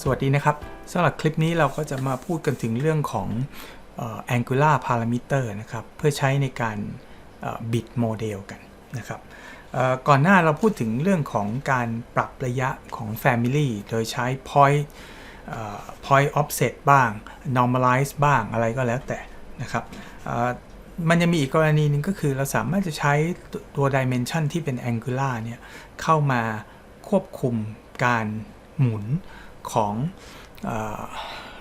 สวัสดีนะครับสำหรับคลิปนี้เราก็จะมาพูดกันถึงเรื่องของ angular parameter นะครับ เพื่อใช้ในการเอ่อ bit โมเดลกันนะครับก่อนหน้าเราพูดถึงเรื่องของการปรับระยะของ family โดยใช้ point point offset บ้าง normalize บ้างอะไรก็แล้วแต่นะครับมันจะมีอีกกรณีหนึ่งก็คือเราสามารถจะใช้ตัว dimension ที่เป็น angular เนี่ยเข้ามาควบคุมการหมุน ของอ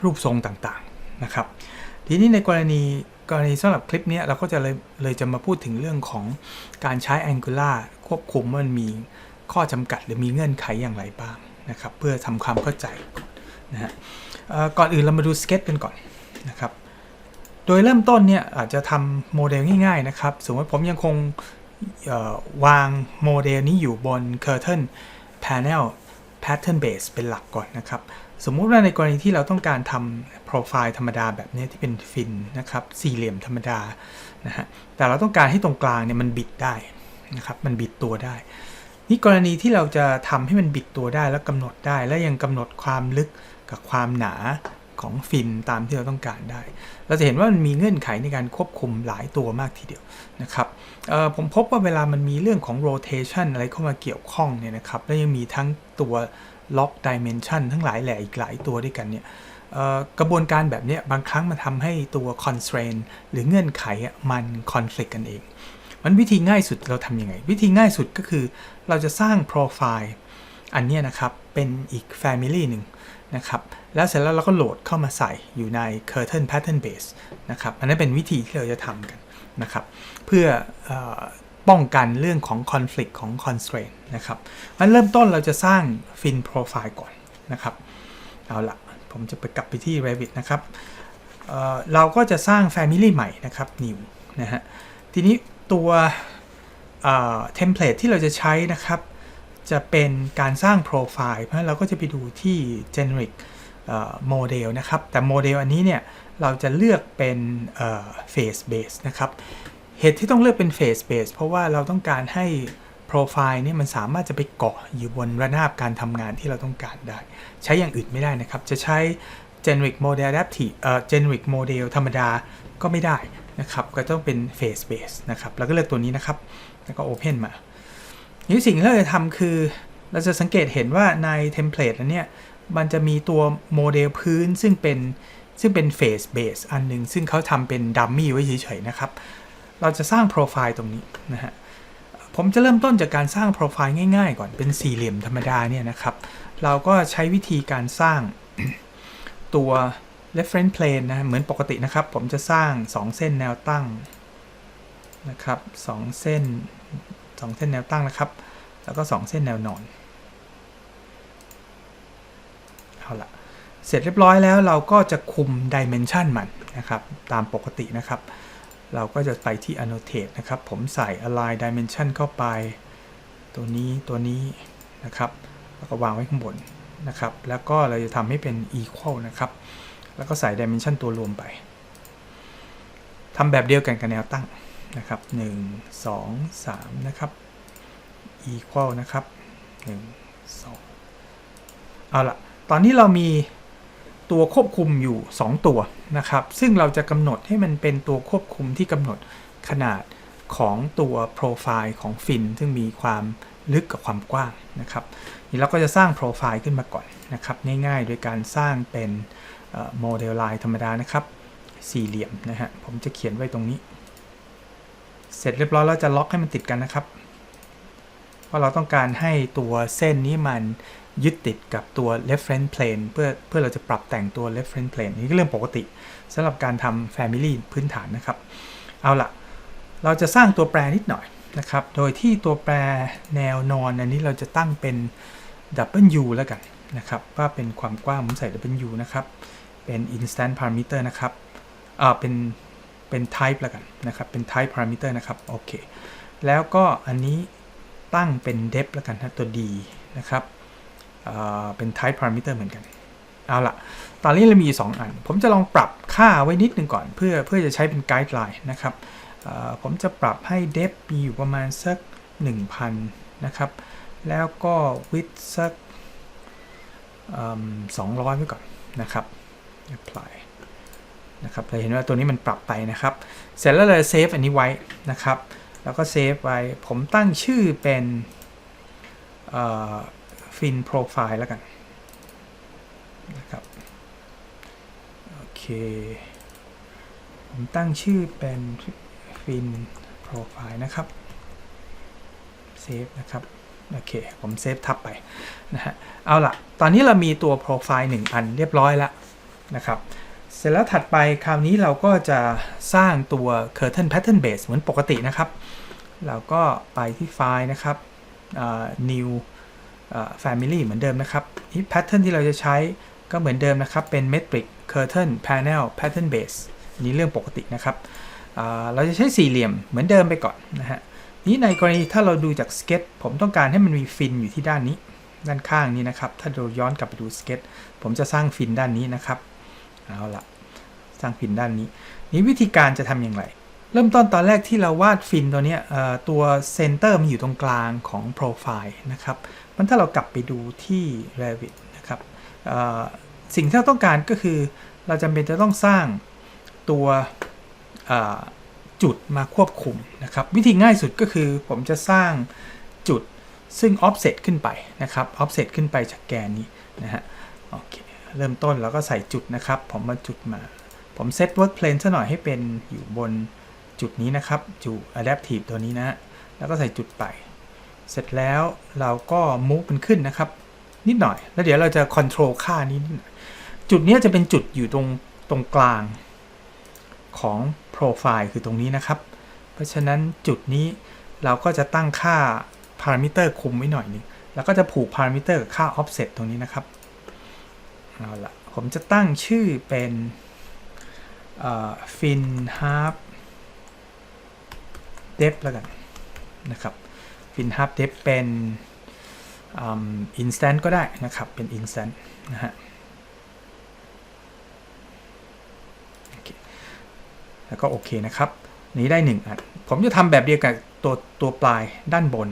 รูปทรงต่างๆนะครับ ทีนี้ในกรณีกรณีสำหรับคลิปนี้เราก็จะเลยเลยจะมาพูดถึงเรื่องของการใช้ Angular ควบคุมว่ามันมีข้อจำกัดหรือมีเงื่อนไขอย่างไรบ้างนะครับ เพื่อทำความเข้าใจนะฮะก่อนอื่นเรามาดูสเก็ตกันก่อนนะครับ โดยเริ่มต้นเนี่ยอาจจะทำโมเดลง่ายๆนะครับ สมมติผมยังคงวางโมเดลนี้อยู่บน Curtain Panel Pattern Base เป็นหลักก่อนนะครับ สมมุติว่าในกรณีที่เราต้องการทำโปรไฟล์ธรรมดาแบบนี้ที่เป็นฟินนะครับสี่เหลี่ยมธรรมดานะฮะแต่เราต้องการให้ตรงกลางเนี่ยมันบิดได้นะครับมันบิดตัวได้ นี่กรณีที่เราจะทำให้มันบิดตัวได้แล้วกำหนดได้ และยังกำหนดความลึกกับความหนาของฟินตามที่เราต้องการได้ เราจะเห็นว่ามันมีเงื่อนไขในการควบคุมหลายตัวมากทีเดียวนะครับ ผมพบว่าเวลามันมีเรื่องของ rotation อะไรเข้ามาเกี่ยวข้องเนี่ยนะครับ แล้วยังมีทั้งตัว lock dimension ทั้งหลายแหล่อีกหลายตัวด้วยกันเนี่ยกระบวนการแบบนี้บางครั้งมันทำให้ตัว constraint หรือเงื่อนไขมัน conflict กันเอง มันวิธีง่ายสุดเราทำยังไง วิธีง่ายสุดก็คือเราจะสร้างโปรไฟล์อันนี้นะครับ เป็นอีก family หนึ่งนะครับ แล้วเสร็จแล้วเราก็โหลดเข้ามาใส่อยู่ใน curtain pattern base นะครับ อันนั้นเป็นวิธีที่เราจะทำกัน นะครับเพื่ออป้องกันเรื่องของ conflict ของ constraint นะครับมันเริ่มต้นเราจะสร้าง fin profile ก่อนนะครับเอาละผมจะไปกลับไปที่ Revit นะครับเเราก็จะสร้าง family ใหม่นะครับ new นะฮะทีนี้ตัวเทมเพลตที่เราจะใช้นะครับ จะเป็นการสร้างโปรไฟล์เพราะเราก็จะไปดูที่ generic โมเดลนะครับ แต่โมเดลอันนี้เนี่ย เราจะเลือกเป็น face base นะครับ เหตุที่ต้องเลือกเป็น face base เพราะว่าเราต้องการให้โปรไฟล์เนี่ยมันสามารถจะไปเกาะอยู่บนระนาบการทำงานที่เราต้องการได้ ใช้อย่างอื่นไม่ได้นะครับ จะใช้ generic model adaptive เอ่อ generic model ธรรมดาก็ไม่ได้นะครับ ก็ต้องเป็น face base นะครับ แล้วก็เลือกตัวนี้นะครับ แล้วก็ open มานี่สิ่งที่เราจะทำคือ เราจะสังเกตเห็นว่าในเทมเพลตแล้วเนี่ย มันจะมีตัวโมเดลพื้นซึ่งเป็น ซึ่งเป็น face base อันหนึ่งซึ่งเขาทำเป็นดัมมี่ไว้เฉยๆนะครับ เราจะสร้างโปรไฟล์ตรงนี้นะฮะผมจะเริ่มต้นจากการสร้างโปรไฟล์ง่ายๆ ก่อนเป็นสี่เหลี่ยมธรรมดาเนี่ยนะครับ เราก็ใช้วิธีการสร้างตัว reference plane นะเหมือนปกตินะครับ ผมจะสร้าง 2 เส้นแนวตั้งนะครับ2เส้น 2 เส้นแนวตั้งนะครับ แล้วก็ 2 เส้นแนวนอนเอาละ เสร็จเรียบร้อยแล้วเราก็จะคุม dimension มันนะครับ ตามปกตินะครับ เราก็จะไปที่ annotate นะครับ ผมใส่ align dimension เข้าไป ตัวนี้ตัวนี้นะครับ แล้วก็วางไว้ข้างบนนะครับ แล้วก็เราจะทำให้เป็น equal นะครับ แล้วก็ใส่ dimension ตัวรวมไปทำแบบเดียวกันกับแนวตั้งนะครับ 1 2 3 นะครับ equal นะครับ 1 2 เอาละตอนนี้เรามี ตัวควบคุมอยู่ 2 ตัวนะครับ ซึ่งเราจะกำหนดให้มันเป็นตัวควบคุมที่กำหนดขนาดของตัวโปรไฟล์ของฟิน ซึ่งมีความลึกกับความกว้างนะครับนี่เราก็จะสร้างโปรไฟล์ขึ้นมาก่อนนะครับง่ายๆ โดยการสร้างเป็นโมเดลไลน์ธรรมดานะครับ สี่เหลี่ยมนะฮะผมจะเขียนไว้ตรงนี้ เสร็จเรียบร้อยแล้วจะล็อกให้มันติดกันนะครับ เพราะเราต้องการให้ตัวเส้นนี้มัน ยึดติดกับตัว reference plane เพื่อเพื่อเราจะปรับแต่งตัว reference plane นี่ก็เรื่องปกติสำหรับการทำ family พื้นฐานนะครับ เอาละเราจะสร้างตัวแปรนิดหน่อยนะครับ โดยที่ตัวแปรแนวนอนอันนี้เราจะตั้งเป็น W แล้วกันนะครับ ว่าเป็นความกว้างผมใส่ W นะครับ เป็น instant parameter นะครับอ่าเป็นเป็น type แล้วกันนะครับ เป็น type parameter นะครับ โอเค แล้วก็อันนี้ตั้งเป็น depth แล้วกันนะตัว D นะครับ เป็น type parameter เหมือนกัน เอาละตอนนี้เรามี 2 อัน ผมจะลองปรับค่าไว้นิดนึงก่อน เพื่อเพื่อจะใช้เป็น guideline นะครับ ผมจะปรับให้ depth มีอยู่ประมาณสัก 1,000 นะครับ แล้วก็ width สักสองร้อยไว้ก่อนนะครับ apply นะครับเราเห็นว่าตัวนี้มันปรับไปนะครับ เสร็จแล้วเลยเซฟอันนี้ไว้นะครับ แล้วก็เซฟไว้ ผมตั้งชื่อเป็น ฟินโปรไฟล์แล้วกันนะครับโอเค ผมตั้งชื่อเป็นฟินโปรไฟล์นะครับเซฟนะครับโอเค ผมเซฟทับไปนะฮะเอาละตอนนี้เรามีตัวโปรไฟล์1อันเรียบร้อยแล้วนะครับ เสร็จแล้วถัดไปคราวนี้เราก็จะสร้างตัว curtain pattern base เหมือนปกตินะครับ เราก็ไปที่ไฟล์นะครับ new family เหมือนเดิมนะครับที่ pattern ที่เราจะใช้ก็เหมือนเดิมนะครับ เป็น metric curtain panel pattern base อันนี้เรื่องปกตินะครับเราจะใช้สี่เหลี่ยมเหมือนเดิมไปก่อนนะฮะนี้ในกรณีถ้าเราดูจากสเก็ตผมต้องการให้มันมีฟินอยู่ที่ด้านนี้ด้านข้างนี้นะครับ ถ้าเราย้อนกลับไปดูสเก็ตผมจะสร้างฟินด้านนี้นะครับเอาละสร้างฟินด้านนี้ นี้วิธีการจะทำอย่างไร เริ่มต้นตอนแรกที่เราวาดฟินตัวนี้ตัวเซนเตอร์มันอยู่ตรงกลางของโปรไฟล์นะครับ มันถ้าเรากลับไปดูที่ Revit นะครับสิ่งที่เราต้องการก็คือเราจำเป็นจะต้องสร้างตัวจุดมาควบคุมนะครับ วิธีง่ายสุดก็คือผมจะสร้างจุดซึ่ง offset ขึ้นไปนะครับ offset ขึ้นไปจากแกนนี้นะฮะโอเคเริ่มต้นเราก็ใส่จุดนะครับ ผมมาจุดมา ผมเซต work plane ซะหน่อยให้เป็นอยู่บนจุดนี้นะครับ จุด adaptive ตัวนี้นะแล้วก็ใส่จุดไป เสร็จแล้วเราก็ move มันขึ้นนะครับ นิดหน่อย แล้วเดี๋ยวเราจะ control ค่านี้ จุดนี้จะเป็นจุดอยู่ตรงตรงกลางของโปรไฟล์คือตรงนี้นะครับ เพราะฉะนั้นจุดนี้เราก็จะตั้งค่าพารามิเตอร์คุมไว้หน่อยนึงแล้วก็จะผูกพารามิเตอร์กับค่า offset ตรงนี้นะครับ เอาละผมจะตั้งชื่อเป็นฟินฮาร์ d e p แล้วกันนะครับ ฟินฮาร์ d e p เป็นอินสแตนต์ก็ได้นะครับเป็นอินสแตนต์นะฮะแล้วก็โอเคนะครับ นี้ได้1อันผมจะทำแบบเดียวกับตัวตัวปลายด้านบน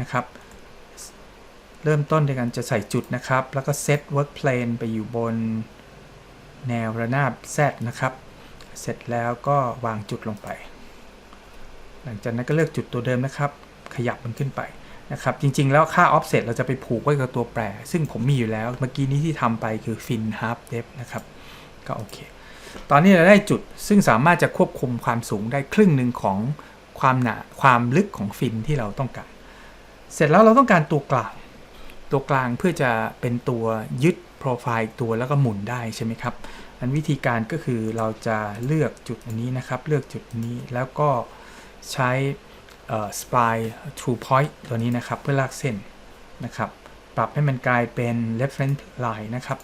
นะครับ เริ่มต้นด้วยกันจะใส่จุดนะครับ แล้วก็เซต work plane ไปอยู่บนแนวระนาบ Z นะครับ เสร็จแล้วก็วางจุดลงไป หลังจากนั้นก็เลือกจุดตัวเดิมนะครับ ขยับมันขึ้นไปนะครับจริงๆ แล้วค่า offset เราจะไปผูกไว้กับตัวแปร ซึ่งผมมีอยู่แล้วเมื่อกี้นี้ที่ทำไปคือ fin half depth นะครับ ก็โอเค ตอนนี้เราได้จุดซึ่งสามารถจะควบคุมความสูงได้ครึ่งหนึ่งของความหนาความลึกของฟินที่เราต้องการ เสร็จแล้วเราต้องการตัวกลาง ตัวกลางเพื่อจะเป็นตัวยึดโปรไฟล์ตัวแล้วก็หมุนได้ใช่ไหมครับ อันวิธีการก็คือเราจะเลือกจุดอันนี้นะครับ เลือกจุดนี้แล้วก็ใช้ spline true point ตัวนี้นะครับ เพื่อลากเส้นนะครับ ปรับให้มันกลายเป็น reference line นะครับ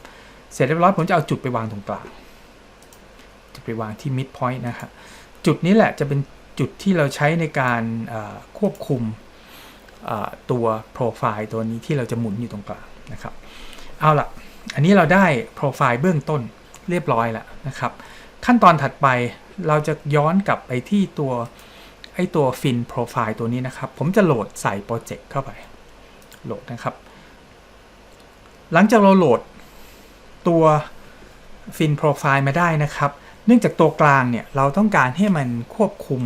เสร็จเรียบร้อยผมจะเอาจุดไปวางตรงกลางจะไปวางที่ mid point นะครับจุดนี้แหละจะเป็นจุดที่เราใช้ในการควบคุมตัวโปรไฟล์ตัวนี้ที่เราจะหมุนอยู่ตรงกลางนะครับ เอาละอันนี้เราได้โปรไฟล์เบื้องต้นเรียบร้อยแล้วนะครับ ขั้นตอนถัดไปเราจะย้อนกลับไปที่ตัว ไอตัวฟินโปรไฟล์ตัวนี้นะครับ ผมจะโหลดใส่โปรเจกต์เข้าไป โหลดนะครับ หลังจากเราโหลดตัวฟินโปรไฟล์มาได้นะครับ เนื่องจากตัวกลางเนี่ย เราต้องการให้มันควบคุม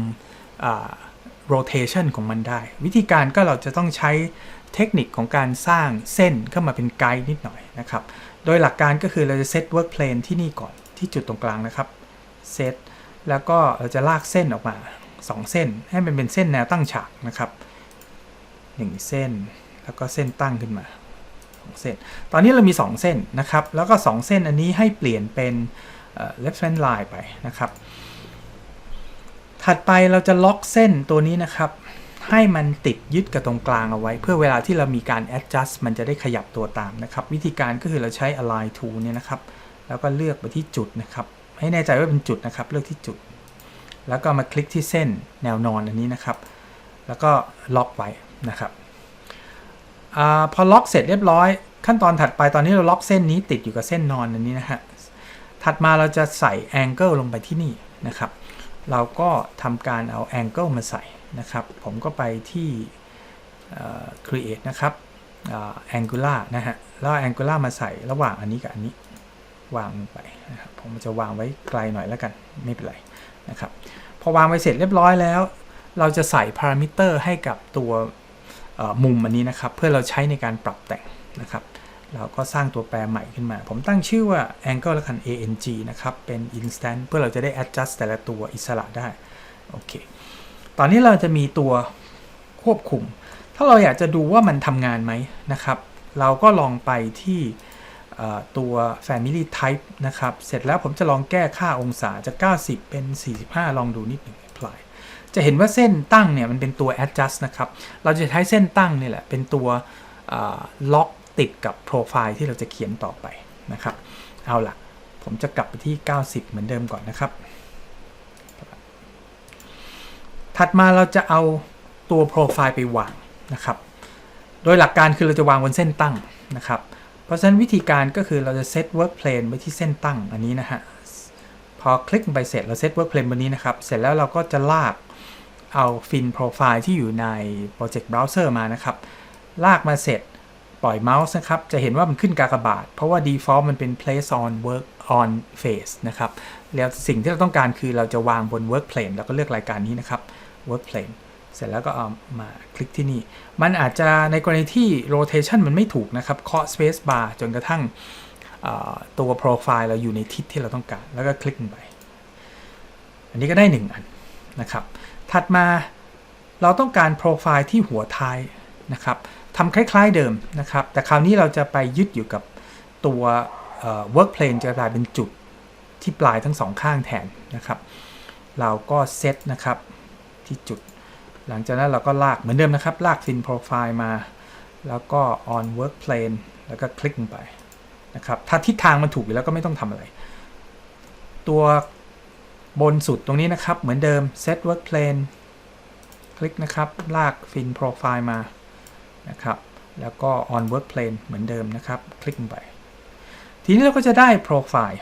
rotation ของมันได้ วิธีการก็เราจะต้องใช้เทคนิคของการสร้างเส้นเข้ามาเป็นไกด์นิดหน่อยนะครับ โดยหลักการก็คือเราจะเซต work plane ที่นี่ก่อนที่จุดตรงกลางนะครับ เซตแล้วก็เราจะลากเส้นออกมา 2 เส้น ให้มันเป็นเส้นแนวตั้งฉากนะครับ 1 เส้นแล้วก็เส้นตั้งขึ้นมา2เส้น ตอนนี้เรามี 2 เส้นนะครับ แล้วก็ 2 เส้นอันนี้ให้เปลี่ยนเป็น reference line ไปนะครับ ถัดไปเราจะล็อกเส้นตัวนี้นะครับ ให้มันติดยึดกับตรงกลางเอาไว้ เพื่อเวลาที่เรามีการ adjust มันจะได้ขยับตัวตามนะครับ วิธีการก็คือเราใช้ align tool เนี่ยนะครับ แล้วก็เลือกไปที่จุดนะครับ ให้แน่ใจว่าเป็นจุดนะครับ เลือกที่จุด แล้วก็มาคลิกที่เส้นแนวนอนอันนี้นะครับ แล้วก็ล็อกไว้นะครับอพอล็อกเสร็จเรียบร้อย ขั้นตอนถัดไปตอนนี้เราล็อกเส้นนี้ติดอยู่กับเส้นนอนอันนี้นะฮะถัดมาเราจะใส่ angle ลลงไปที่นี่นะครับ เราก็ทำการเอา angle มาใส่นะครับ ผมก็ไปที่ create นะครับอ่า angular นะฮะ แล้วเอา angular มาใส่ระหว่างอันนี้กับอันนี้ วางลงไปนะครับ ผมจะวางไว้ไกลหน่อยแล้วกัน ไม่เป็นไร นะครับ พอวางไว้เสร็จเรียบร้อยแล้ว เราจะใส่พารามิเตอร์ให้กับตัวมุมอันนี้นะครับ เพื่อเราใช้ในการปรับแต่งนะครับ เราก็สร้างตัวแปรใหม่ขึ้นมา ผมตั้งชื่อว่า angle แล้วกัน ang นะครับ เป็น instant เพื่อเราจะได้ adjust แต่ละตัวอิสระได้ โอเค ตอนนี้เราจะมีตัวควบคุม ถ้าเราอยากจะดูว่ามันทำงานไหมนะครับ เราก็ลองไปที่ ตัว family type นะครับ เสร็จแล้วผมจะลองแก้ค่าองศาจาก 90 เป็น 45 ลองดูนิดหนึ่ง apply จะเห็นว่าเส้นตั้งเนี่ยมันเป็นตัว adjust นะครับ เราจะใช้เส้นตั้งนี่แหละ เป็นตัวล็อกติดกับโปรไฟล์ที่เราจะเขียนต่อไปนะครับ เอาล่ะ ผมจะกลับไปที่ 90 เหมือนเดิมก่อนนะครับ ถัดมาเราจะเอาตัวโปรไฟล์ไปวางนะครับ โดยหลักการคือเราจะวางบนเส้นตั้งนะครับ เพราะฉะนั้นวิธีการก็คือเราจะเซต work plane ไว้ที่เส้นตั้งอันนี้นะฮะ พอคลิกไปเสร็จเราเซต work plane บนนี้นะครับ เสร็จแล้วเราก็จะลากเอาฟินโปรไฟล์ที่อยู่ใน project browser มานะครับ ลากมาเสร็จปล่อยเมาส์นะครับ จะเห็นว่ามันขึ้นกากบาท เพราะว่า default มันเป็น place on work on face นะครับ แล้วสิ่งที่เราต้องการคือเราจะวางบน work plane แล้วก็เลือกรายการนี้นะครับ work plane เสร็จแล้วก็เอามาคลิกที่นี่ มันอาจจะในกรณีที่ rotation มันไม่ถูกนะครับเคาะ space bar จนกระทั่งตัวโปรไฟล์เราอยู่ในทิศที่เราต้องการ แล้วก็คลิกไป อันนี้ก็ได้ 1 อันนะครับ ถัดมาเราต้องการโปรไฟล์ที่หัวท้ายนะครับทำคล้ายๆเดิมนะครับ แต่คราวนี้เราจะไปยึดอยู่กับตัว work plane จะกลายเป็นจุดที่ปลายทั้งสองข้างแทนนะครับ เราก็เซตนะครับที่จุด หลังจากนั้นเราก็ลากเหมือนเดิมนะครับ ลากฟินโปรไฟล์มา แล้วก็ on work plane แล้วก็คลิกลงไปนะครับ ถ้าทิศทางมันถูกอยู่แล้วก็ไม่ต้องทำอะไร ตัวบนสุดตรงนี้นะครับ เหมือนเดิม set work plane คลิกนะครับ ลากฟินโปรไฟล์มานะครับ แล้วก็ on work plane เหมือนเดิมนะครับ คลิกลงไป ทีนี้เราก็จะได้โปรไฟล์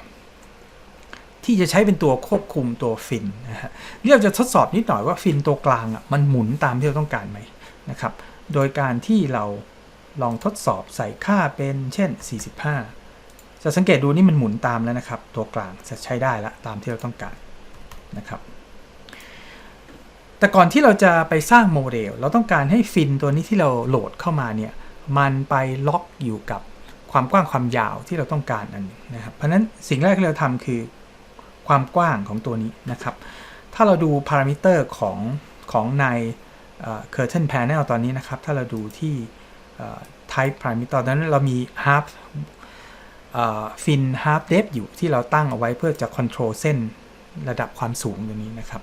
ที่จะใช้เป็นตัวควบคุมตัวฟินนะฮะนี่เราจะทดสอบนิดหน่อยว่าฟินตัวกลางอะมันหมุนตามที่เราต้องการไหมนะครับ โดยการที่เราลองทดสอบใส่ค่าเป็นเช่น 45 จะสังเกตดูนี่มันหมุนตามแล้วนะครับ ตัวกลางจะใช้ได้ละตามที่เราต้องการนะครับ แต่ก่อนที่เราจะไปสร้างโมเดล เราต้องการให้ฟินตัวนี้ที่เราโหลดเข้ามาเนี่ยมันไปล็อกอยู่กับความกว้างความยาวที่เราต้องการอันนึงนะครับ เพราะนั้นสิ่งแรกที่เราทำคือ ความกว้างของตัวนี้นะครับ ถ้าเราดูพารามิเตอร์ของของใน curtain panel ตอนนี้นะครับ ถ้าเราดูที่ type parameter ตอนนั้นเรามี half fin half depth อยู่ที่เราตั้งเอาไว้เพื่อจะ control เส้นระดับความสูงตรงนี้นะครับ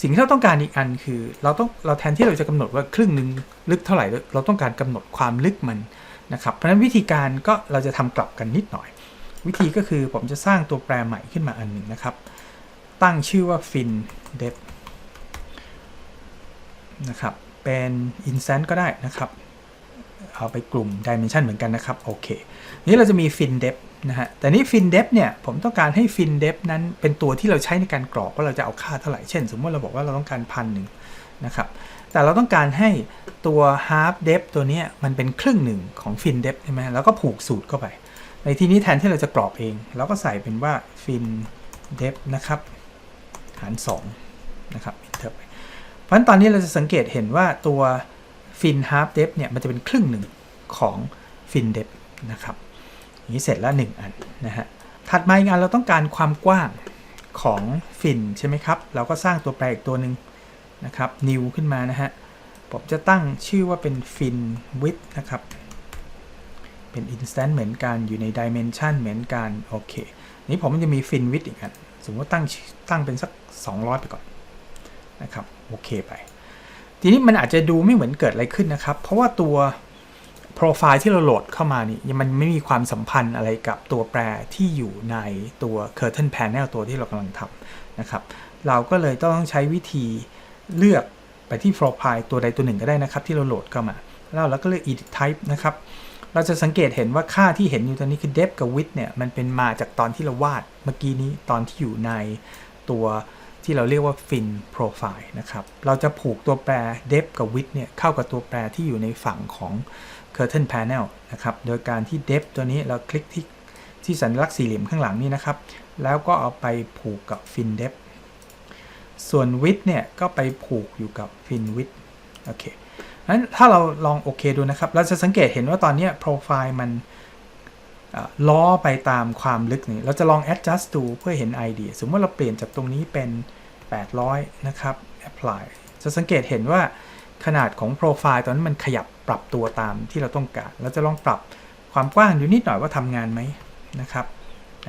สิ่งที่เราต้องการอีกอันคือเราต้องเราแทนที่เราจะกำหนดว่าครึ่งหนึ่งลึกเท่าไหร่ เราต้องการกำหนดความลึกมันนะครับ เพราะฉะนั้นวิธีการก็เราจะทำกลับกันนิดหน่อย วิธีก็คือผมจะสร้างตัวแปรใหม่ขึ้นมาอันหนึ่งนะครับ ตั้งชื่อว่า fin depth นะครับ เป็น instant ก็ได้นะครับ เอาไปกลุ่ม dimension เหมือนกันนะครับ โอเค นี้เราจะมี fin depth นะฮะ แต่นี้ fin depth เนี่ย ผมต้องการให้ fin depth นั้นเป็นตัวที่เราใช้ในการกรอกว่าเราจะเอาค่าเท่าไหร่ เช่น สมมติเราบอกว่าเราต้องการพันหนึ่งนะครับ แต่เราต้องการให้ตัว half depth ตัวนี้มันเป็นครึ่งหนึ่งของ fin depth ใช่ไหมแล้วก็ผูกสูตรเข้าไป ในที่นี้แทนที่เราจะกรอกเอง เราก็ใส่เป็นว่า fin depth นะครับหาร2นะครับ enter ไปเพราะฉะนั้นตอนนี้เราจะสังเกตเห็นว่าตัว fin half depth เนี่ยมันจะเป็นครึ่งหนึ่งของ fin dep นะครับอย่างนี้เสร็จแล้ว 1 อันนะฮะถัดมาอีกอันเราต้องการความกว้างของฟินใช่ไหมครับ เราก็สร้างตัวแปรอีกตัวหนึ่งนะครับ new ขึ้นมานะฮะผมจะตั้งชื่อว่าเป็น fin width นะครับ เป็น instant เหมือนกันอยู่ใน dimension เหมือนกัน โอเค นี้ผมจะมี fin width อีกอันสมมติตั้งตั้งเป็นสัก 200 ไปก่อนนะครับ โอเคไป ทีนี้มันอาจจะดูไม่เหมือนเกิดอะไรขึ้นนะครับ เพราะว่าตัวโปรไฟล์ที่เราโหลดเข้ามานี่มันไม่มีความสัมพันธ์อะไรกับตัวแปรที่อยู่ในตัว curtain panel ตัวที่เรากำลังทำนะครับ เราก็เลยต้องใช้วิธีเลือกไปที่โปรไฟล์ตัวใดตัวหนึ่งก็ได้นะครับ ที่เราโหลดเข้ามา แล้วเราก็เลือก edit type นะครับ เราจะสังเกตเห็นว่าค่าที่เห็นอยู่ตอนนี้คือ depth กับ width เนี่ยมันเป็นมาจากตอนที่เราวาดเมื่อกี้นี้ตอนที่อยู่ในตัวที่เราเรียกว่า fin profile นะครับ เราจะผูกตัวแปร depth กับ width เนี่ยเข้ากับตัวแปรที่อยู่ในฝั่งของ curtain panel นะครับ โดยการที่ depth ตัวนี้เราคลิกที่ที่สัญลักษณ์สี่เหลี่ยมข้างหลังนี่นะครับ แล้วก็เอาไปผูกกับ fin depth ส่วน width เนี่ยก็ไปผูกอยู่กับ fin width โอเค นั้นถ้าเราลองโอเคดูนะครับ เราจะสังเกตเห็นว่าตอนนี้โปรไฟล์มันล้อไปตามความลึกนี่ เราจะลอง adjust ดูเพื่อเห็นไอเดียสมมติเราเปลี่ยนจากตรงนี้เป็น 800 นะครับ apply จะสังเกตเห็นว่าขนาดของโปรไฟล์ตอนนั้นมันขยับปรับตัวตามที่เราต้องการ เราจะลองปรับความกว้างดูนิดหน่อยว่าทำงานไหมนะครับ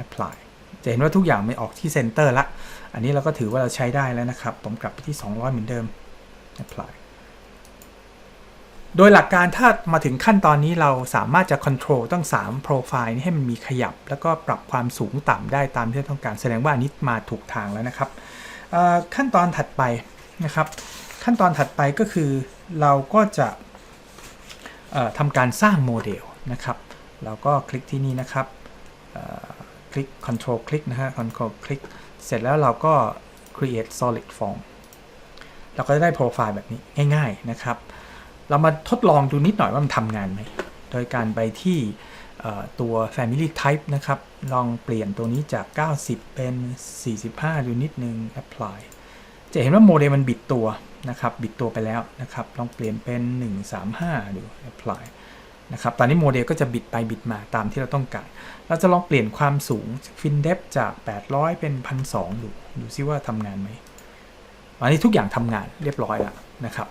apply จะเห็นว่าทุกอย่างไม่ออกที่เซนเตอร์ละ อันนี้เราก็ถือว่าเราใช้ได้แล้วนะครับ ผมกลับไปที่ 200 เหมือนเดิม apply โดยหลักการถ้ามาถึงขั้นตอนนี้เราสามารถจะ control ตั้ง3 profile นี้ให้มันมีขยับ แล้วก็ปรับความสูงต่ำได้ตามที่ต้องการแสดงว่าอันนี้มาถูกทางแล้วนะครับขั้นตอนถัดไปนะครับ ขั้นตอนถัดไปก็คือเราก็จะทำการสร้างโมเดลนะครับเราก็คลิกที่นี่นะครับคลิก control คลิกนะฮะ control คลิกเสร็จแล้วเราก็ create solid form เราก็จะได้โปรไฟล์แบบนี้ง่าย ๆนะครับ เรามาทดลองดูนิดหน่อยว่ามันทำงานไหม โดยการไปที่ตัว family type นะครับ ลองเปลี่ยนตัวนี้จาก 90 เป็น 45 ดูนิดนึง apply จะเห็นว่าโมเดลมันบิดตัวนะครับ บิดตัวไปแล้วนะครับ ลองเปลี่ยนเป็น 135 ดู apply นะครับ ตอนนี้โมเดลก็จะบิดไปบิดมาตามที่เราต้องการ เราจะลองเปลี่ยนความสูง fin depth จาก 800 เป็น 1,200 ดู ดูซิว่าทำงานไหม อันนี้ทุกอย่างทำงานเรียบร้อยแล้วนะครับ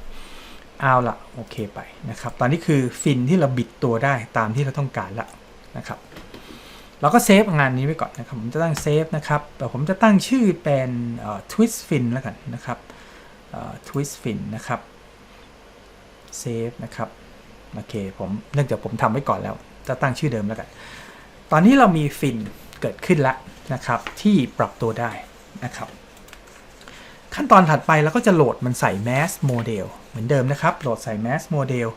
เอาละโอเคไปนะครับ ตอนนี้คือฟินที่เราบิดตัวได้ตามที่เราต้องการละนะครับเราก็เซฟงานนี้ไว้ก่อนนะครับ ผมจะตั้งเซฟนะครับแต่ผมจะตั้งชื่อเป็นทวิสต์ฟินแล้วกันนะครับทวิสต์ฟินนะครับเซฟนะครับโอเคผมเนื่องจากผมทำไว้ก่อนแล้ว จะตั้งชื่อเดิมแล้วกัน ตอนนี้เรามีฟินเกิดขึ้นแล้วนะครับ ที่ปรับตัวได้นะครับ ขั้นตอนถัดไปเราก็จะโหลดมันใส่ mass model มือนเดิมนะครับ โหลดใส่ mass model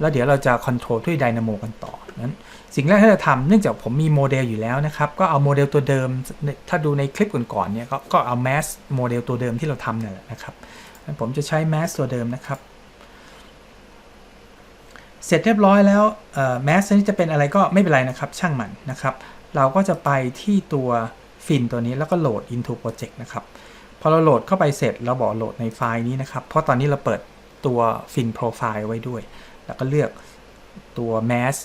แล้วเดี๋ยวเราจะ control ด้วย dynamo กันต่อนั้นสิ่งแรกที่เราทำเนื่องจากผมมีโมเดลอยู่แล้วนะครับ ก็เอาโมเดลตัวเดิม ถ้าดูในคลิปก่อนๆเนี่ยก็ก็เอา mass โมเดลตัวเดิมที่เราทำนั่นแหละนะครับผมจะใช้ mass ตัวเดิมนะครับเสร็จเรียบร้อยแล้วเอ่อ mass นี้จะเป็นอะไรก็ไม่เป็นไรนะครับ ช่างมันนะครับ เราก็จะไปที่ตัวฟินตัวนี้แล้วก็โหลด into project นะครับ พอเราโหลดเข้าไปเสร็จเราบอกโหลดในไฟล์นี้นะครับ เพราะตอนนี้เราเปิด ตัว fin profile ไว้ด้วย แล้วก็เลือกตัว mass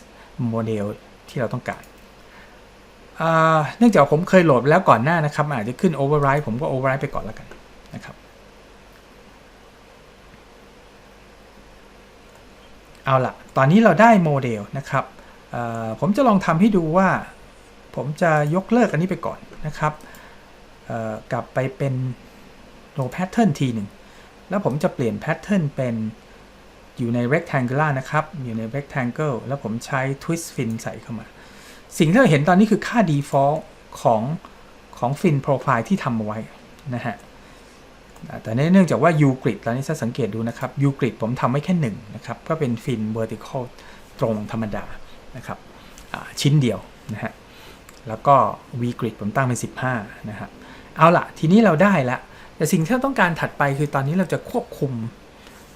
model ที่เราต้องการเนื่องจากผมเคยโหลดแล้วก่อนหน้านะครับอาจจะขึ้น override ผมก็ override ไปก่อนแล้วกันนะครับเอาละตอนนี้เราได้โมเดลนะครับผมจะลองทำให้ดูว่า ผมจะยกเลิกอันนี้ไปก่อนนะครับกลับไปเป็น no pattern ทีหนึ่ง แล้วผมจะเปลี่ยน pattern เป็นอยู่ใน rectangular นะครับ อยู่ใน rectangle แล้วผมใช้ twist fin ใส่เข้ามา สิ่งที่เราเห็นตอนนี้คือค่า default ของของ fin profile ที่ทำเอาไว้นะฮะ แต่เนื่องจากว่า u grid ตอนนี้ถ้าสังเกตดูนะครับ u grid ผมทำไว้แค่หนึ่งนะครับ ก็เป็น fin vertical ตรงธรรมดานะครับชิ้นเดียวนะฮะ แล้วก็ v grid ผมตั้งเป็น 15 นะครับ เอาละทีนี้เราได้แล้ว แต่สิ่งที่เราต้องการถัดไปคือตอนนี้เราจะควบคุม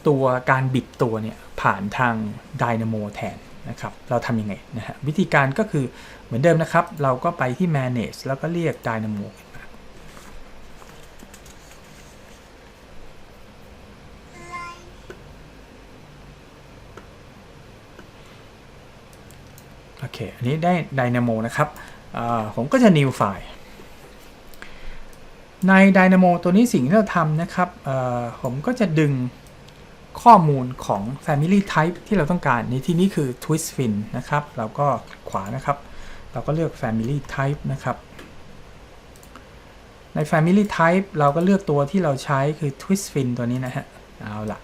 ตัวการบิดตัวเนี่ยผ่านทาง Dynamo แทนนะครับ เราทำยังไงนะฮะวิธีการก็คือเหมือนเดิมนะครับ เราก็ไปที่ manage แล้วก็เรียก Dynamo ขึ้นมโอเค อันนี้ได้ Dynamo นะครับผมก็จะ new file ใน Dynamo ตัวนี้สิ่งที่เราทำนะครับผมก็จะดึงข้อมูลของ Family Type ที่เราต้องการในที่นี้คือ Twist Fin นะครับ เราก็ขวานะครับ เราก็เลือก Family Type นะครับ ใน Family Type เราก็เลือกตัวที่เราใช้คือ Twist Fin ตัวนี้นะฮะ เอาละ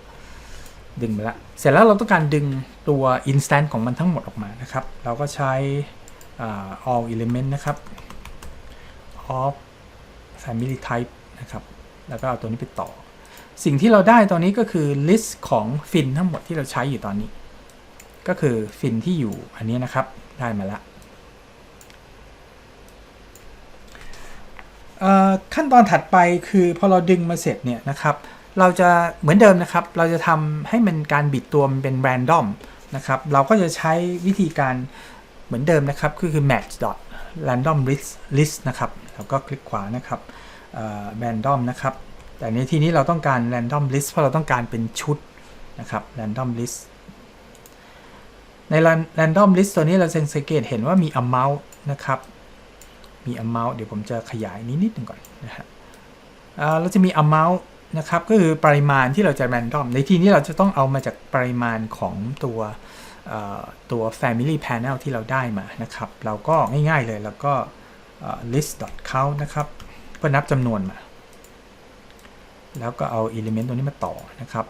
ดึงไปละเสร็จแล้วเราต้องการดึงตัว Instant ของมันทั้งหมดออกมานะครับ เราก็ใช้อ่า all element นะครับ of family type นะครับ แล้วก็เอาตัวนี้ไปต่อ สิ่งที่เราได้ตอนนี้ก็คือ list ของฟินทั้งหมดที่เราใช้อยู่ตอนนี้ ก็คือฟินที่อยู่อันนี้นะครับ ได้มาแล้วขั้นตอนถัดไปคือพอเราดึงมาเสร็จเนี่ยนะครับเราจะเหมือนเดิมนะครับ เราจะทำให้มันการบิดตัวมันเป็น random นะครับ เราก็จะใช้วิธีการเหมือนเดิมนะครับ ก็คือ match dot random list list นะครับ แล้วก็คลิกขวานะครับ เอ่อ random นะครับ แต่ในที่นี้เราต้องการ random list เพราะเราต้องการเป็นชุดนะครับ random list ใน ran- random list ตัวนี้เราจะสังเกตเห็นว่ามี amount นะครับ มี amount เดี๋ยวผมจะขยายนี้นิดหนึ่งก่อนนะฮะเราจะมี amount นะครับ ก็คือปริมาณที่เราจะ random ในที่นี้เราจะต้องเอามาจากปริมาณของตัวตัว family panel ที่เราได้มานะครับ เราก็ง่ายๆเลย แล้วก็ list count นะครับ เพื่อนับจำนวนมา แล้วก็เอา element ตัวนี้มาต่อนะครับ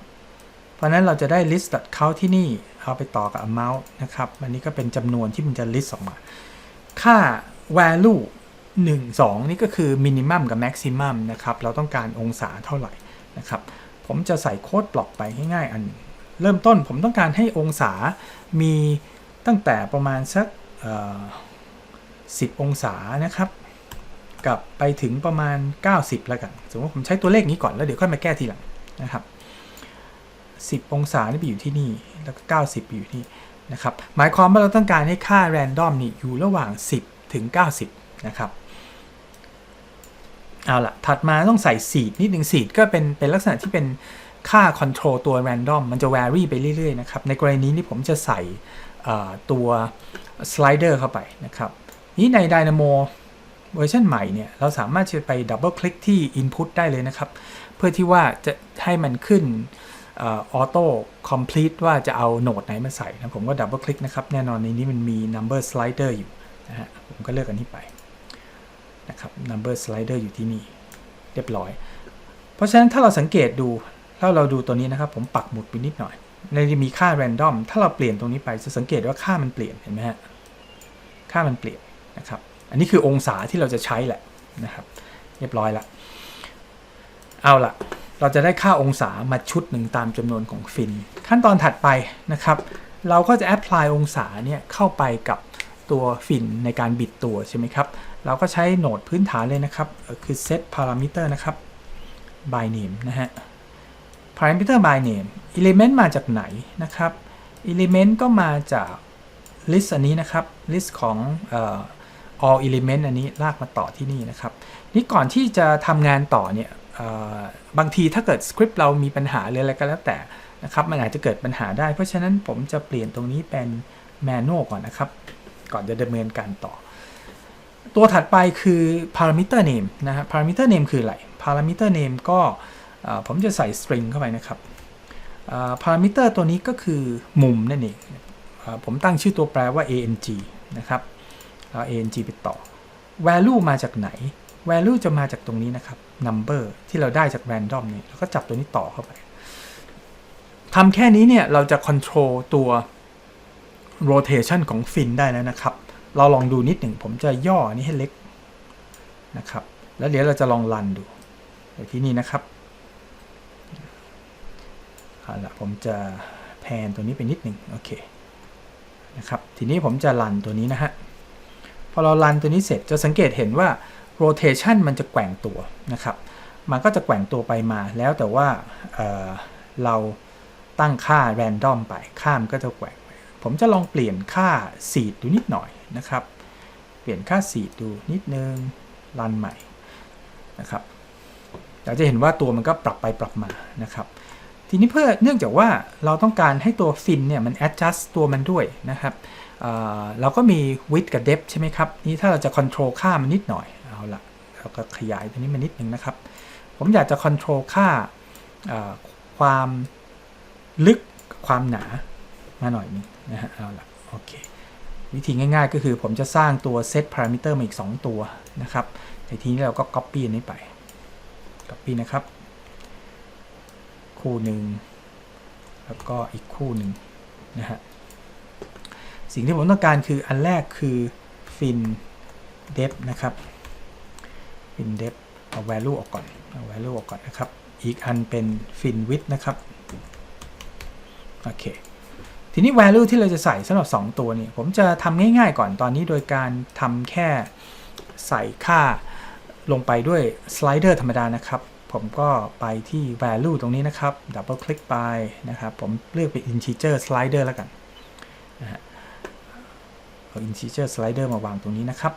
เพราะนั้นเราจะได้ list count ที่นี่เอาไปต่อกับ amount นะครับ อันนี้ก็เป็นจำนวนที่มันจะ list ออกมา ค่า value 1 2 นี่ก็คือ minimum กับ maximum นะครับ เราต้องการองศาเท่าไหร่นะครับ ผมจะใส่โค้ดบล็อกไปง่ายๆอันนึงเริ่มต้นผมต้องการให้องศามีตั้งแต่ประมาณสัก10 องศานะครับ กับไปถึงประมาณ 90 แล้วกัน สมมติผมใช้ตัวเลขนี้ก่อนแล้วเดี๋ยวค่อยมาแก้ทีหลังนะครับ 10 องศานี่ไปอยู่ที่นี่ แล้วก็ 90 ไปอยู่ที่นี่นะครับ หมายความว่าเราต้องการให้ค่า random นี่อยู่ระหว่าง 10 ถึง 90 นะครับ เอาละถัดมาต้องใส่ seed นิดหนึ่ง seed ก็เป็นเป็นลักษณะที่เป็นค่า control ตัว random มันจะ vary ไปเรื่อยๆนะครับ ในกรณีนี้นี่ผมจะใส่ตัว slider เข้าไปนะครับ นี้ใน Dynamo เวอร์ชันใหม่เนี่ยเราสามารถจะไปดับเบิลคลิกที่ Input ได้เลยนะครับ เพื่อที่ว่าจะให้มันขึ้นออโต้คอมพลีทว่าจะเอาโหนดไหนมาใส่นะผมก็ดับเบิลคลิกนะครับ แน่นอนในนี้มันมี number slider อยู่นะฮะผมก็เลือกอันนี้ไปนะครับ number slider อยู่ที่นี่เรียบร้อย เพราะฉะนั้นถ้าเราสังเกตดูถ้าเราดูตัวนี้นะครับ ผมปักหมุดไปนิดหน่อยในมีค่า random ถ้าเราเปลี่ยนตรงนี้ไปจะสังเกตว่าค่ามันเปลี่ยนเห็นไหมฮะค่ามันเปลี่ยนนะครับ อันนี้คือองศาที่เราจะใช้แหละนะครับเรียบร้อยละเอาละเราจะได้ค่าองศามาชุดหนึ่งตามจำนวนของฟิน ขั้นตอนถัดไปนะครับ เราก็จะแอพพลายองศาเนี่ยเข้าไปกับตัวฟินในการบิดตัวใช่ไหมครับ เราก็ใช้โหนดพื้นฐานเลยนะครับเอ่อคือ set parameter นะครับ by name นะฮะ parameter by name element มาจากไหนนะครับ element ก็มาจาก list อันนี้นะครับ list ของ all element อันนี้ลากมาต่อที่นี่นะครับ นี่ก่อนที่จะทำงานต่อเนี่ยบางทีถ้าเกิดสคริปต์เรามีปัญหาหรืออะไรก็แล้วแต่นะครับมันอาจจะเกิดปัญหาได้ เพราะฉะนั้นผมจะเปลี่ยนตรงนี้เป็น manual ก่อนนะครับ ก่อนจะดำเนินการต่อ ตัวถัดไปคือ parameter name นะฮะ parameter name คืออะไร parameter name ก็ผมจะใส่ string เข้าไปนะครับ parameter ตัวนี้ก็คือมุมนั่นเองผมตั้งชื่อตัวแปรว่า ang นะครับ เอา ang ไปต่อ value มาจากไหน value จะมาจากตรงนี้นะครับ number ที่เราได้จาก random เนี่ยแล้วก็จับตัวนี้ต่อเข้าไปทำแค่นี้เนี่ย เราจะ control ตัว rotation ของฟินได้แล้วนะครับ เราลองดูนิดหนึ่งผมจะย่ออันนี้ให้เล็กนะครับ แล้วเดี๋ยวเราจะลองรันดูที่นี่นะครับเอาละผมจะแพนตัวนี้ไปนิดหนึ่งโอเคนะครับ ทีนี้ผมจะรันตัวนี้นะฮะ พอเรารันตัวนี้เสร็จจะสังเกตเห็นว่า rotation มันจะแกว่งตัวนะครับ มันก็จะแกว่งตัวไปมาแล้วแต่ว่าเเราตั้งค่า random ไปค่ามันก็จะแกว่งผมจะลองเปลี่ยนค่า seed ดูนิดหน่อยนะครับ เปลี่ยนค่า seed ดูนิดนึงรันใหม่นะครับเราจะเห็นว่าตัวมันก็ปรับไปปรับมานะครับทีนี้เพื่อเนื่องจากว่าเราต้องการให้ตัวฟินเนี่ยมัน adjust ตัวมันด้วยนะครับ เราก็มี width กับ depth ใช่ไหมครับ นี่ถ้าเราจะ control ค่ามันนิดหน่อยเอาละเราก็ขยายตัวนี้มานิดนึงนะครับ ผมอยากจะ control ค่าความลึกความหนามาหน่อยนึงนะฮะเอาละโอเควิธีง่ายๆ ก็คือผมจะสร้างตัว set parameter มาอีก 2 ตัวนะครับในทีนี้เราก็ copy อันนี้ไป copy นะครับ คู่หนึ่งแล้วก็อีกคู่หนึ่งนะฮะ สิ่งที่ผมต้องการคืออันแรกคือ fin dep นะครับ fin dep เอา value ออกก่อนเอา value ออกก่อนนะครับ อีกอันเป็น fin width นะครับโอเคทีนี้ value ที่เราจะใส่สำหรับ 2 ตัวนี้ผมจะทำง่ายๆก่อนตอนนี้โดยการทำแค่ใส่ค่าลงไปด้วย slider ธรรมดานะครับ ผมก็ไปที่ value ตรงนี้นะครับ double click ไปนะครับ ผมเลือกเป็น integer slider แล้วกันนะฮะ เอา integer slider มาวางตรงนี้นะครับ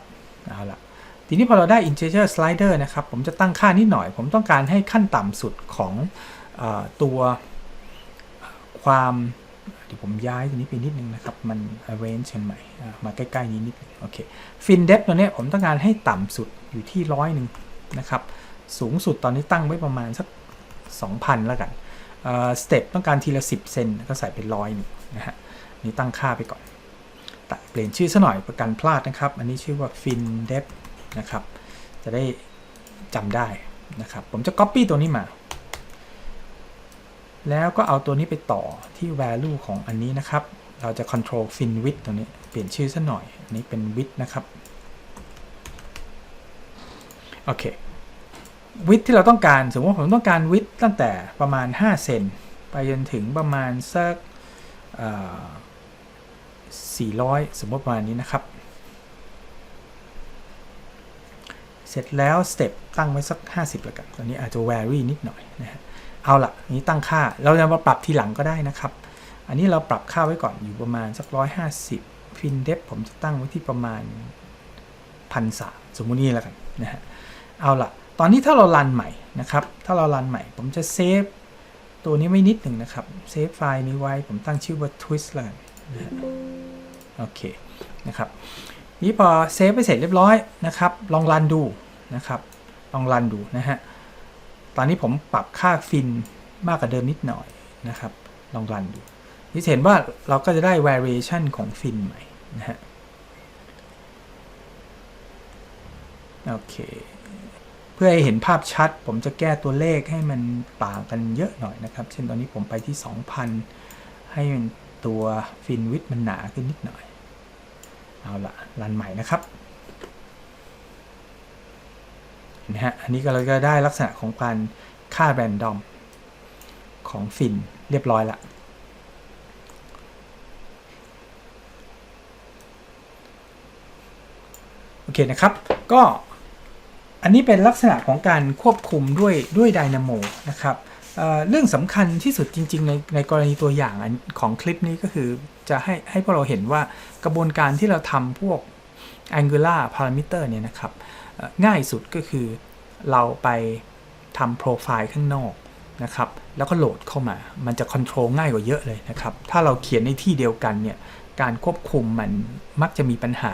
เอาละทีนี้พอเราได้ integer slider นะครับ ผมจะตั้งค่านิดหน่อย ผมต้องการให้ขั้นต่ำสุดของอตัวความเดี๋ยวผมย้ายตัวนี้ไปนิดนึงนะครับ มัน arrange กันใหม่มาใกล้ๆนี้นิดนึงโอเค fin depth ตัวนี้ผมต้องการให้ต่ำสุดอยู่ที่ร้อยหนึ่งนะครับ สูงสุดตอนนี้ตั้งไว้ประมาณสัก 2,000 แล้วกันสเต็ปต้องการทีละ 10 เซนก็ใส่เป็นร้อยนึงนะฮะนี่ตั้งค่าไปก่อน เปลี่ยนชื่อซะหน่อยประกันพลาดนะครับ อันนี้ชื่อว่า fin depth นะครับ จะได้จำได้นะครับ ผมจะ copy ตัวนี้มา แล้วก็เอาตัวนี้ไปต่อที่ value ของอันนี้นะครับ เราจะ control fin width ตัวนี้เปลี่ยนชื่อซะหน่อย อันนี้เป็น width นะครับ โอเควิดที่เราต้องการ สมมติว่าผมต้องการวิดตั้งแต่ประมาณ 5 เซนไปจนถึงประมาณสักเอ่อ 400 สมมติประมาณนี้นะครับ เสร็จแล้วสเต็ปตั้งไว้สัก 50ล้วกันตอนนี้อาจจะ vary นิดหน่อยนะฮะเอาละนี้ตั้งค่าเราจะมาปรับทีหลังก็ได้นะครับ อันนี้เราปรับค่าไว้ก่อนอยู่ประมาณสัก 150ฟินเดฟผมจะตั้งไว้ที่ประมาณพันสาสมมุตินี่แล้วกันนะฮะเอาละตอนนี้ถ้าเรารันใหม่นะครับ ถ้าเรารันใหม่ผมจะเซฟตัวนี้ไว้นิดหนึ่งนะครับ เซฟไฟล์นี้ไว้ผมตั้งชื่อว่า twist แล้วกันนะฮะ โอเคนะครับนี้พอเซฟไปเสร็จเรียบร้อยนะครับ ลองรันดูนะครับลองรันดูนะฮะตอนนี้ผมปรับค่าฟินมากกว่าเดิมนิดหน่อยนะครับ ลองรันดูนี่เห็นว่าเราก็จะได้ variation ของฟินใหม่นะฮะโอเค เพื่อให้เห็นภาพชัด ผมจะแก้ตัวเลขให้มันต่างกันเยอะหน่อยนะครับ เช่นตอนนี้ผมไปที่ 2,000 ให้มัน ตัวฟินวิดมันหนาขึ้นนิดหน่อย เอาละรันใหม่นะครับนไหมฮะอันนี้ก็เราก็ได้ลักษณะของการค่าแรนดอมของฟินเรียบร้อยละโอเคนะครับ ก็อันนี้เป็นลักษณะของการควบคุมด้วยด้วย Dynamo นะครับ เรื่องสำคัญที่สุดจริง ๆ ในในกรณีตัวอย่างของคลิปนี้ก็คือจะให้ให้พวกเราเห็นว่ากระบวนการที่เราทำพวก Angular Parameter เนี่ยนะครับง่ายสุดก็คือเราไปทำโปรไฟล์ข้างนอกนะครับแล้วก็โหลดเข้ามา มันจะคอนโทรลง่ายกว่าเยอะเลยนะครับ ถ้าเราเขียนในที่เดียวกันเนี่ย การควบคุมมันมักจะมีปัญหา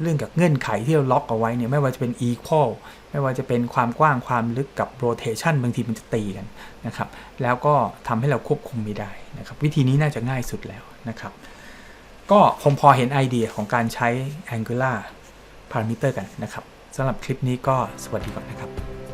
เรื่องกับเงื่อนไขที่เราล็อกเอาไว้เนี่ยไม่ว่าจะเป็น equal ไม่ว่าจะเป็นความกว้างความลึกกับ rotation บางทีมันจะตีกันนะครับ แล้วก็ทำให้เราควบคุมไม่ได้นะครับ วิธีนี้น่าจะง่ายสุดแล้วนะครับ ก็คงพอเห็นไอเดียของการใช้ Angular Parameter กันนะครับสำหรับคลิปนี้ก็สวัสดีก่อนนะครับ